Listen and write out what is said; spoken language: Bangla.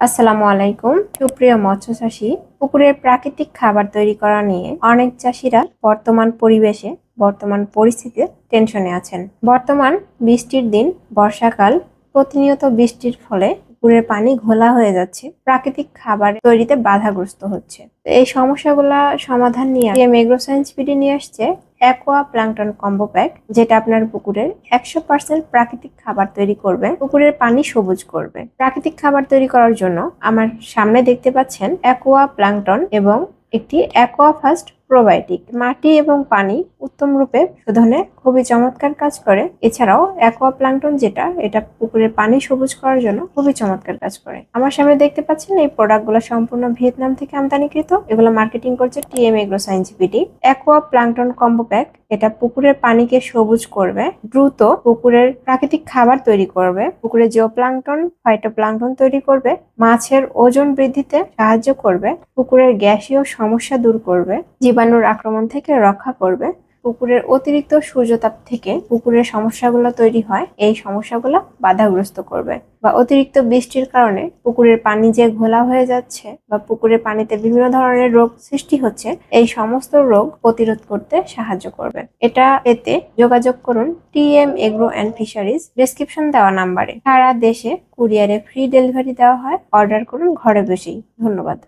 আসসালামু আলাইকুম। সুপ্রিয় মৎস্য চাষী পুকুরের প্রাকৃতিক খাবার তৈরি করা নিয়ে অনেক চাষিরা বর্তমান পরিবেশে, বর্তমান পরিস্থিতিতে টেনশনে আছেন। বর্তমান বৃষ্টির দিন, বর্ষাকাল, প্রতিনিয়ত বৃষ্টির ফলে পুকুরের পানি ঘোলা হয়ে যাচ্ছে, প্রাকৃতিক খাবার তৈরিতে বাধাগ্রস্ত হচ্ছে। এই সমস্যাগুলা সমাধান নিয়ে মেগ্রো সায়েন্স পিডি নিয়ে আসছে অ্যাকোয়া প্লাংটন কম্বো প্যাক যেটা আপনার পুকুরের একশো পার্সেন্ট প্রাকৃতিক খাবার তৈরি করবে, পুকুরের পানি সবুজ করবে। প্রাকৃতিক খাবার তৈরি করার জন্য আমার সামনে দেখতে পাচ্ছেন অ্যাকোয়া প্লাংটন এবং একটি অ্যাকোয়া ফার্স্ট প্রোবায়োটিক। মাটি এবং পানি উত্তম রূপে শোধনে খুবই চমৎকার কাজ করে। এছাড়াও অ্যাকোয়া প্লাঙ্কটন যেটা, এটা পুকুরের পানি সবুজ করার জন্য খুবই চমৎকার কাজ করে। আমার সামনে দেখতে পাচ্ছেন এই প্রোডাক্টগুলো সম্পূর্ণ ভিয়েতনাম থেকে আমদানিকৃত। এগুলো মার্কেটিং করছে TM agro science BD aqua plankton combo pack এটা পুকুরের পানিকে সবুজ করবে, দ্রুত পুকুরের প্রাকৃতিক খাবার তৈরি করবে, পুকুরে প্লাঙ্কটন ফাইটোপ্লাঙ্কটন তৈরি করবে, মাছের ওজন বৃদ্ধিতে সাহায্য করবে, পুকুরের গ্যাসীয় সমস্যা দূর করবে, জীবাণুর আক্রমণ থেকে রক্ষা করবে পুকুরের অতিরিক্ত সূর্যতাপ থেকে পুকুরের সমস্যাগুলো তৈরি হয়, এই সমস্যাগুলো বাধাগ্রস্ত করবে বা অতিরিক্ত বৃষ্টির কারণে পুকুরের পানি যে ঘোলা হয়ে যাচ্ছে বা পুকুরের পানিতে বিভিন্ন ধরনের রোগ সৃষ্টি হচ্ছে, এই সমস্ত রোগ প্রতিরোধ করতে সাহায্য করবে। এটা এতে যোগাযোগ করুন TM agro and fisheries description দেওয়া নাম্বারে। সারা দেশে কুরিয়ারে ফ্রি ডেলিভারি দেওয়া হয়, অর্ডার করুন ঘরে বসেই। ধন্যবাদ।